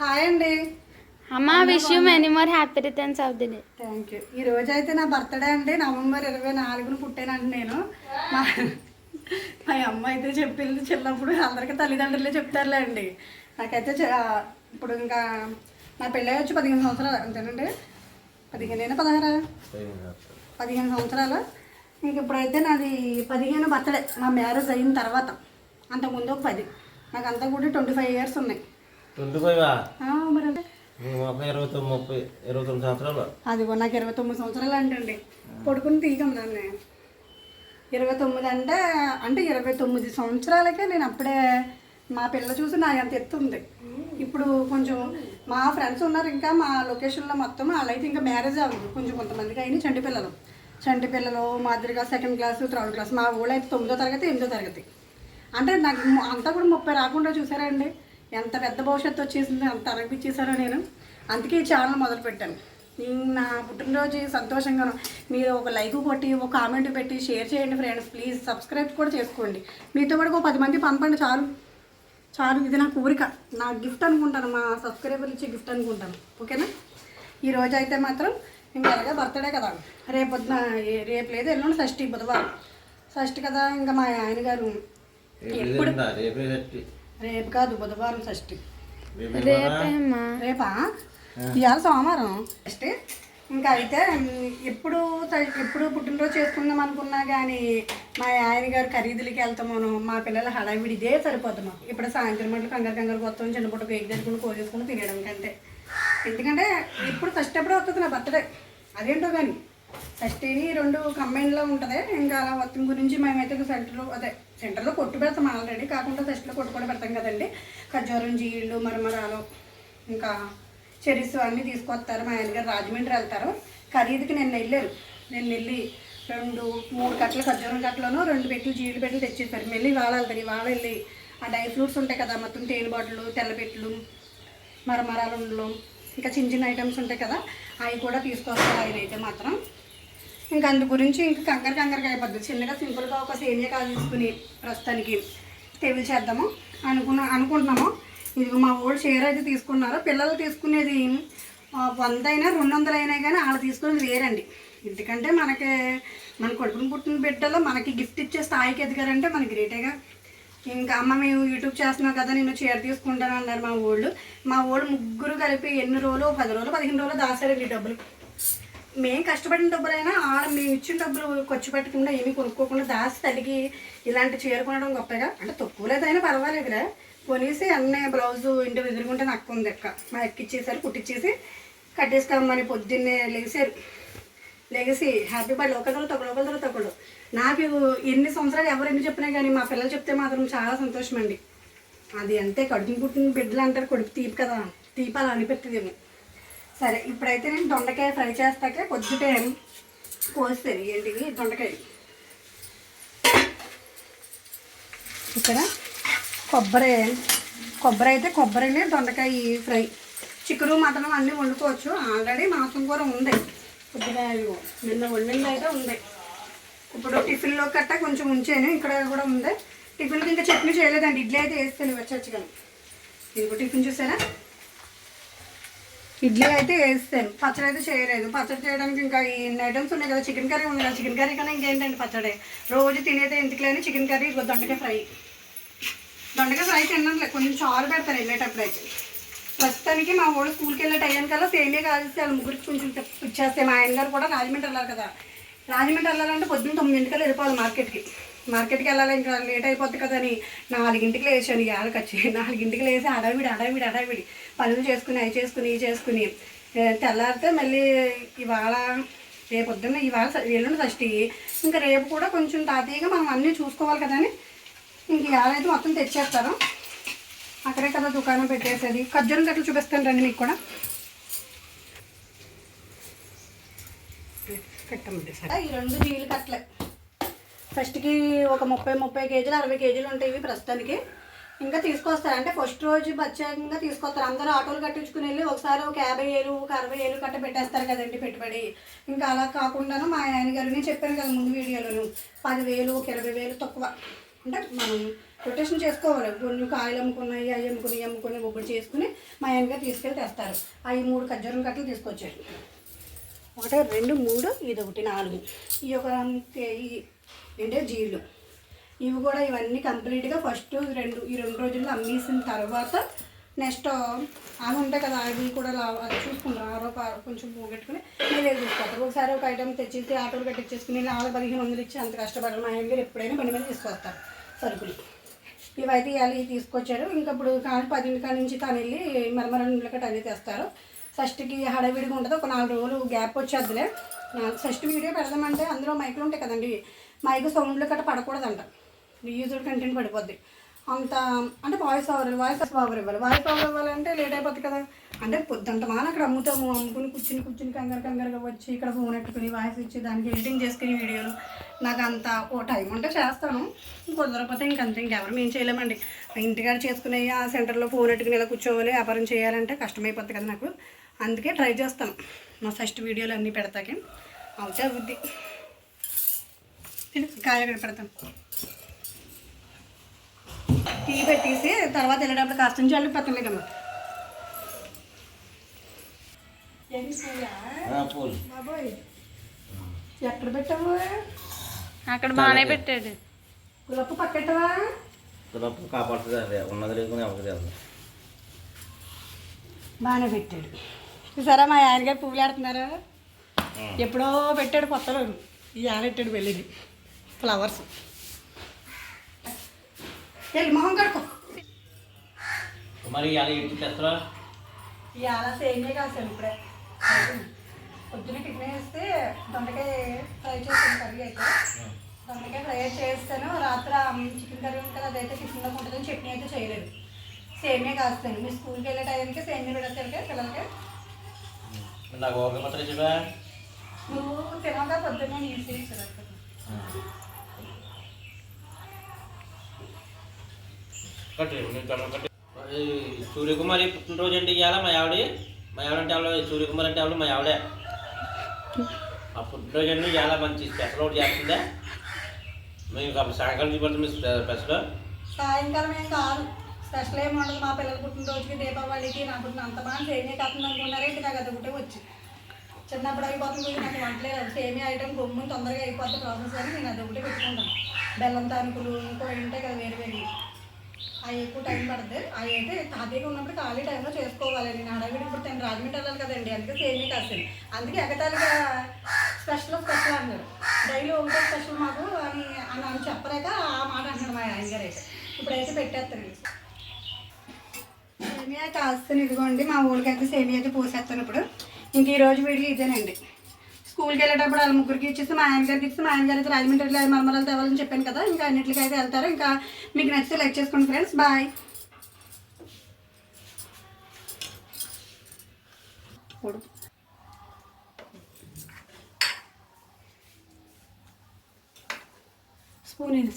Hi అండి. అమ్మ wish you many more happy returns of the day thank you ఈ రోజు అయితే నా బర్త్డే అండి. నవంబర్ ఇరవై నాలుగున పుట్టానండి నేను. మా మా అమ్మ అయితే చెప్పింది చిన్నప్పుడు అందరికీ తల్లిదండ్రులే చెప్తారులే అండి. నాకైతే ఇప్పుడు ఇంకా నా పెళ్ళి వచ్చి పదిహేను సంవత్సరాలు అంతేనండి? పదిహేను పదహారా? పదిహేను సంవత్సరాలు. ఇంక ఇప్పుడైతే నాది పదిహేను బర్త్డే నా మ్యారేజ్ అయిన తర్వాత అంతకుముందు ఒక పది. నాకు అంతా కూడా ట్వంటీ ఫైవ్ ఇయర్స్ ఉన్నాయి. ఇరవై తొమ్మిది ముప్పై ఇరవై తొమ్మిది సంవత్సరాలు. అదిగో నాకు ఇరవై తొమ్మిది సంవత్సరాలు అంటండి. పడుకుని తీగం దాన్ని ఇరవై తొమ్మిది అంటే అంటే ఇరవై తొమ్మిది సంవత్సరాలకే నేను అప్పుడే మా పిల్ల చూసి నా ఎంత ఎత్తుంది ఇప్పుడు కొంచెం మా ఫ్రెండ్స్ ఉన్నారు ఇంకా మా లొకేషన్లో మొత్తం వాళ్ళైతే ఇంకా మ్యారేజ్ అవ్వదు. కొంచెం కొంతమందికి అయిన చంటి పిల్లలు. చంటి పిల్లలు మాదిరిగా సెకండ్ క్లాస్ థర్డ్ క్లాస్ మా ఊళ్ళో అయితే తొమ్మిదో తరగతి ఎనిమిదో తరగతి. అంటే నాకు అంతా కూడా ముప్పై రాకుండా చూసారండి ఎంత పెద్ద భవిష్యత్తు వచ్చేసింది అంత అనిపించేశారో నేను. అందుకే ఈ ఛానల్ మొదలుపెట్టాను నేను నా పుట్టినరోజు సంతోషంగాను మీరు ఒక లైక్ కొట్టి ఒక కామెంట్ పెట్టి షేర్ చేయండి ఫ్రెండ్స్ ప్లీజ్ సబ్స్క్రైబ్ కూడా చేసుకోండి. మీతో కూడా ఒక పది మంది పంపండి చాలు. చాలు. ఇది నా కోరిక. నా గిఫ్ట్ అనుకుంటాను. మా సబ్స్క్రైబర్లు ఇచ్చే గిఫ్ట్ అనుకుంటాను. ఓకేనా? ఈ రోజు అయితే మాత్రం ఇంకా అలాగే బర్త్డే కదా. రేపు పొద్దున రేపు లేదు ఎల్లుండి షష్ఠి బుధవారం. షష్ఠి కదా. ఇంకా మా ఆయన గారు ఎప్పుడు రేపే కాదు బుధవారం షష్ఠి. రేపే రేపే ఇవాళ సోమవారం. ఫస్ట్ ఇంకా అయితే ఎప్పుడు ఎప్పుడు పుట్టినరోజు చేసుకుందాం అనుకున్నా కానీ మా ఆయన గారు ఖరీదులకి వెళ్తామను మా పిల్లల హడావిడి ఇదే సరిపోద్ది మాకు. ఇప్పుడు సాయంత్రం మట్లు కంగారు కంగారు కొత్త చిన్న పుట్ట కేక్ తెచ్చుకుని కోసేసుకుని తినడం కంటే. ఎందుకంటే ఇప్పుడు ఫస్ట్ ఎప్పుడో వస్తుంది నా బర్త్డే. అదేంటో కానీ ఫస్ట్ని రెండు కంబైన్లో ఉంటుంది. ఇంకా అలా మొత్తం గురించి మేమైతే సెంటర్లో అదే సెంటర్లో కొట్టు పెడతాం ఆల్రెడీ. కాకుండా ఫస్ట్లో కొట్టు కూడా పెడతాం కదండి. ఖర్జూరం జీళ్ళు మరమరాలు ఇంకా చెరీస్ అన్నీ తీసుకొస్తారు. మా ఆయన గారు రాజమండ్రి వెళ్తారు. ఖరీదుకి నిన్న వెళ్ళారు. నేను వెళ్ళి రెండు మూడు కట్టలు ఖర్జూరం కట్టలను రెండు పెట్టలు జీళ్ళు పెట్టలు తెచ్చేసారు. మళ్ళీ ఇవాళ వెళ్తారు. ఇవాళ వెళ్ళి ఆ డ్రై ఫ్రూట్స్ ఉంటాయి కదా మొత్తం తేనె బాటిల్ తెల్లపెట్లు మరమరాలు ఉండలు ఇంకా చిన్న చిన్న ఐటమ్స్ ఉంటాయి కదా అవి కూడా తీసుకొస్తారు. ఆయన అయితే మాత్రం. ఇంకా అందు గురించి ఇంకా కంగారు కంగారుగా అయిపోద్ది. చిన్నగా సింపుల్గా ఒక సేమియా కాదు తీసుకుని ప్రస్తుతానికి టేబుల్ చేద్దాము. అనుకున్న అనుకుంటున్నాము. ఇది మా ఊళ్ళు షేర్ అయితే తీసుకున్నారు. పిల్లలు తీసుకునేది వంద అయినా రెండు వందలు అయినా కానీ వాళ్ళు తీసుకునేది వేరండి. ఎందుకంటే మనకి మన కొడుకుని పుట్టిన బిడ్డలో మనకి గిఫ్ట్ ఇచ్చే స్థాయికి ఎదిగారంటే మనకి గ్రేటేగా ఇంకా అమ్మ మేము యూట్యూబ్ చేస్తున్నాం కదా నేను చీర తీసుకుంటాను అన్నారు మా ఊళ్ళు మా ఊళ్ళు ముగ్గురు కలిపి ఎన్ని రోజులు? పది రోజులు పదిహేను రోజులు దాసారండి డబ్బులు. మేము కష్టపడిన డబ్బులైనా ఆడ మేము ఇచ్చిన డబ్బులు ఖర్చు పెట్టకుండా ఏమీ కొనుక్కోకుండా దాసి తల్లికి ఇలాంటి చీర కొనడం గొప్పగా. అంటే తక్కువ లేదైనా పర్వాలేదులే. కొనేసి అన్నీ బ్లౌజు ఇంటి ఎదురుకుంటే నాకు ఉంది ఎక్క మా ఎక్కిచ్చేసారు కుట్టించేసి కట్టేసుకోమని పొద్దున్నే లేచారు లెగసి హ్యాపీ బర్త్డే. ఒకరు తొక్కడు ఒకరు తొక్కడు. నాకు ఎన్ని సంవత్సరాలు ఎవరు ఎన్ని చెప్పినా కానీ మా పిల్లలు చెప్తే మాత్రం చాలా సంతోషం అండి అది అంతే కడుపు పుట్టిన బిడ్డలు అంటారు కొడుకు తీపి కదా. తీపి అలా అనిపెట్టేదేమో. సరే ఇప్పుడైతే నేను దొండకాయ ఫ్రై చేస్తాక కొద్దిగా కోస్తాను ఏంటివి దొండకాయ ఇక్కడ కొబ్బరి కొబ్బరి అయితే కొబ్బరిని దొండకాయ ఫ్రై. చికెను మటన్ అన్నీ వండుకోవచ్చు. ఆల్రెడీ మాంసం కూర ఉంది. కొద్దిగా నిన్న వండింది అయితే ఉంది. ఇప్పుడు టిఫిన్లో కట్ట కొంచెం ఉంచాను. ఇక్కడ కూడా ఉంది. టిఫిన్కి ఇంకా చట్నీ చేయలేదండి. ఇడ్లీ అయితే వేస్తాను. వచ్చాను ఇదిగో టిఫిన్ చూసారా? ఇడ్లీ అయితే వేస్తాను. పచ్చడి అయితే చేయలేదు. పచ్చడి చేయడానికి ఇంకా ఎన్ని ఐటమ్స్ ఉన్నాయి కదా. చికెన్ కర్రీ ఉంది కదా. చికెన్ కర్రీ కన్నా ఇంకేంటండి పచ్చడి? రోజు తినేదే ఎందుకు లేని చికెన్ కర్రీ ఇదిగో దొండకాయ ఫ్రై. దొండకాయ ఫ్రై తిన్నాను కొంచెం చారు పెడతాను వెళ్ళేటప్పుడు అయితే. ప్రస్తుతానికి మా ఊళ్ళో స్కూల్కి వెళ్ళే టైం కల్లా సేమే కాల్సి వాళ్ళ ముగ్గురికి కొంచెం ఇచ్చేస్తే మా ఆయన గారు కూడా రాజమండ్రి వెళ్ళాలి కదా. రాజమండ్రి వెళ్ళాలంటే పొద్దున్న తొమ్మిదింటికల్లా వెళ్ళిపోవాలి మార్కెట్కి. మార్కెట్కి వెళ్ళాలి ఇంకా లేట్ అయిపోద్ది కదా అని నాలుగింటికి లేచాను ఇవాళకి వచ్చి నాలుగింటికి లేచి అడవిడి అడవిడి అడవిడి పనులు చేసుకుని అవి చేసుకుని ఇవి చేసుకుని. తెల్లారితే మళ్ళీ ఇవాళ రేపు పొద్దున్న ఇవాళ ఎల్లుండి షష్ఠి. ఇంకా రేపు కూడా కొంచెం తాతయ్యగా మనం అన్నీ చూసుకోవాలి కదా అని ఇంక ఇవాళ అయితే మొత్తం తెచ్చేస్తారు అక్కడే కదా దుకాణం పెట్టేసేది. ఖర్జూరం కట్టలు చూపిస్తాను రండి మీకు కూడా. పెట్టమంటే సరే. ఈ రెండు నీళ్ళు కట్టలే. ఫస్ట్కి ఒక ముప్పై ముప్పై కేజీలు అరవై కేజీలు ఉంటాయి ఇవి ప్రస్తుతానికి. ఇంకా తీసుకొస్తారు. అంటే ఫస్ట్ రోజు ప్రత్యేకంగా తీసుకొస్తారు. అందరూ ఆటోలు కట్టించుకుని వెళ్ళి ఒకసారి ఒక యాభై ఏళ్ళు ఒక అరవై ఏళ్ళు కట్ట పెట్టేస్తారు కదండి పెట్టుబడి. ఇంకా అలా కాకుండాను మా ఆయన గారు నేను చెప్పాను కదా ముందు వీడియోలోను. పదివేలు ఒక ఇరవై వేలు తక్కువ. అంటే మనం రొటేషన్ చేసుకోవాలి. కొన్ని కాయలు అమ్ముకున్నాయి అవి అమ్ముకుని అమ్ముకుని ఒబ్బడి చేసుకుని మా ఆయనగా తీసుకెళ్ళి తెస్తారు. అవి మూడు ఖర్జూరం కట్టలు తీసుకొచ్చారు. ఒకటి రెండు మూడు ఇది ఒకటి నాలుగు. ఈ ఒక అంటే జీలు ఇవి కూడా ఇవన్నీ కంప్లీట్గా ఫస్ట్ రెండు ఈ రెండు రోజుల్లో అమ్మేసిన తర్వాత నెక్స్ట్ అవి ఉంటాయి కదా అవి కూడా అది చూసుకుంటారు ఆరో పారో కొంచెం పోగొట్టుకుని నేను తీసుకొస్తాను ఒకసారి ఒక ఐటమ్ తెచ్చేసి ఆటోలు కట్టించేసుకుని నాలుగు పదిహేను వందలు ఇచ్చి అంత కష్టపడరు మా ఆయన గారు ఎప్పుడైనా బండి మీద తీసుకొస్తారు సరుకులు. ఇవైతే ఇవాళ తీసుకొచ్చారు. ఇంకా ఇప్పుడు కానీ పదింటి కాడ నుంచి తను వెళ్ళి మరమర కట్ట అన్నీ తెస్తారు. ఫస్ట్కి హడావిడిగా ఉంటుంది. ఒక నాలుగు రోజులు గ్యాప్ వచ్చేద్దిలే. నా- షష్ఠి వీడియో పెడదామంటే అందులో మైకులు ఉంటాయి కదండి. మైక్ సౌండ్లు గట్ట పడకూడదంట. యూజర్ కంటెంట్ పడిపోద్ది. అంత అంటే వాయిస్ ఓవర్ వాయిస్ ఓవర్ ఇవ్వాలి. వాయిస్ ఓవర్ ఇవ్వాలంటే లేట్ అయిపోతుంది కదా. అంటే పొద్దుంట మాన అక్కడ అమ్ముతాము అమ్ముకుని కూర్చుని కూర్చుని కంగారు కంగారుగా వచ్చి ఇక్కడ ఫోన్ ఎట్టుకుని వాయిస్ ఇచ్చి దానికి ఎడిటింగ్ చేసుకుని వీడియోలు. నాకు అంత ఓ టైం ఉంటే చేస్తాను. కుదరకపోతే ఇంకంతే ఇంకెవరు మేము చేయలేమండి. ఇంటికాడ చేసుకునే ఆ సెంటర్లో ఫోన్ ఎట్టుకుని ఇలా కూర్చోవాలి వ్యాపారం చేయాలంటే కష్టమైపోతుంది కదా నాకు. అందుకే ట్రై చేస్తాను. మా ఫస్ట్ వీడియోలు అన్నీ పెడతాకే. అవుతే అవుద్ది. కాయ పెడతాను టీ పెట్టేసి తర్వాత వెళ్ళేటప్పుడు కాస్త నుంచి వెళ్ళి పెత్తలే కదా ఎక్కడ పెట్టావు? అక్కడ బాగానే పెట్టాడు. గులప్పు పక్కెట్టవా? తులపు కాపాడుతుంది అదే ఉన్నది లేకుండా ఎవరికి బాగానే పెట్టాడు. చూసారా మా ఆయన గారు పువ్వులు ఆడుతున్నారా? ఎప్పుడో పెట్టాడు కొత్తలో. ఇవాళ పెట్టాడు వెళ్ళింది ఫ్లవర్స్ వెళ్ళి మొహం కడుకో మరి ఇవాళ ఇంటి తెస్తారా ఇవాళ సేమే కాసాను ఇప్పుడే పొద్దున టిఫిన్ వేస్తే దొండకాయ ఫ్రై చేస్తాను కర్రీ అయితే దొండకాయ ఫ్రై చేస్తాను రాత్రి చికెన్ కర్రీ ఉంటుంది అదైతే టిఫిన్లో ఉంటుందని చట్నీ అయితే చేయలేదు సేమే కాస్తాను మీ స్కూల్కి వెళ్ళే టైంకి సేమే పెడతారు పిల్లలకి నాకు ఒక మాత్రం చెప్పా నువ్వు తినగా పొద్దున్నే నీళ్ళు తీసుకోవాలి కట్టి నేను దండం కట్టి ఈ సూర్యకుమారి పుట్టినరోజు అంటే ఇవాళ మా ఆవిడ? మా ఆవిడ అంటే ఆవిడ సూర్యకుమారి అంటే ఆవిడ మా ఆవిడే. ఆ పుట్టినరోజు అంటే ఇవాళ మంచి స్పెషల్ ఒకటి చేస్తుందా? మేము అప్పుడు సాయంకాలం చూపెడతాం మీ స్పెషల్. సాయంకాలం ఏం కాదు. స్పెషల్ ఏమి ఉండదు. మా పిల్లల పుట్టినరోజుకి దీపావళికి నాకు పుట్టిన అంత బాగా సేమే కాకుండా అనుకున్నారేంటి నాకు అది ఒకటే వచ్చి. చిన్నప్పుడు అయిపోతుంది నాకు వంటలే రావు సేమే ఐటమ్ గమ్ముని తొందరగా అయిపోతుంది ప్రాసెస్ అని నేను అది ఒకటే పెట్టుకుంటాను. బెల్లం తానుకులు ఇంకో ఉంటాయి కదా వేరు వేరు. అవి ఎక్కువ టైం పడుతుంది అవి అయితే ఖాళీగా ఉన్నప్పుడు ఖాళీ టైంలో చేసుకోవాలి నేను అడవిడి ఇప్పుడు తను రాజమండ్రి వెళ్ళాలి కదండి. అందుకే సేమే కాసింది అందుకే ఎగతాళిగా స్పెషల్ స్పెషల్ అన్నారు. డైలీ ఒకటే స్పెషల్ మాకు అని అని అని చెప్పలేక ఆ మాట అంటున్నాడు మా ఆయన గారు అయితే. ఇప్పుడైతే పెట్టేస్తాను సేమియా కాస్తాను ఇదిగోండి. మా ఊరికైతే సేమియా అయితే పోసేస్తాను ఇప్పుడు. ఇంక ఈరోజు వీడియో ఇదేనండి. స్కూల్కి వెళ్ళేటప్పుడు వాళ్ళ ముగ్గురికి ఇచ్చేసి మా ఆయన గారికి ఇచ్చి మా ఆయన గారు రాజమండ్రిలో మరమరాలు తేవాలని చెప్పాను కదా ఇంకా అన్నింటికి అయితే వెళ్తారు. ఇంకా మీకు నచ్చితే లైక్ చేసుకోండి ఫ్రెండ్స్. బాయ్. స్పూన్ ఇది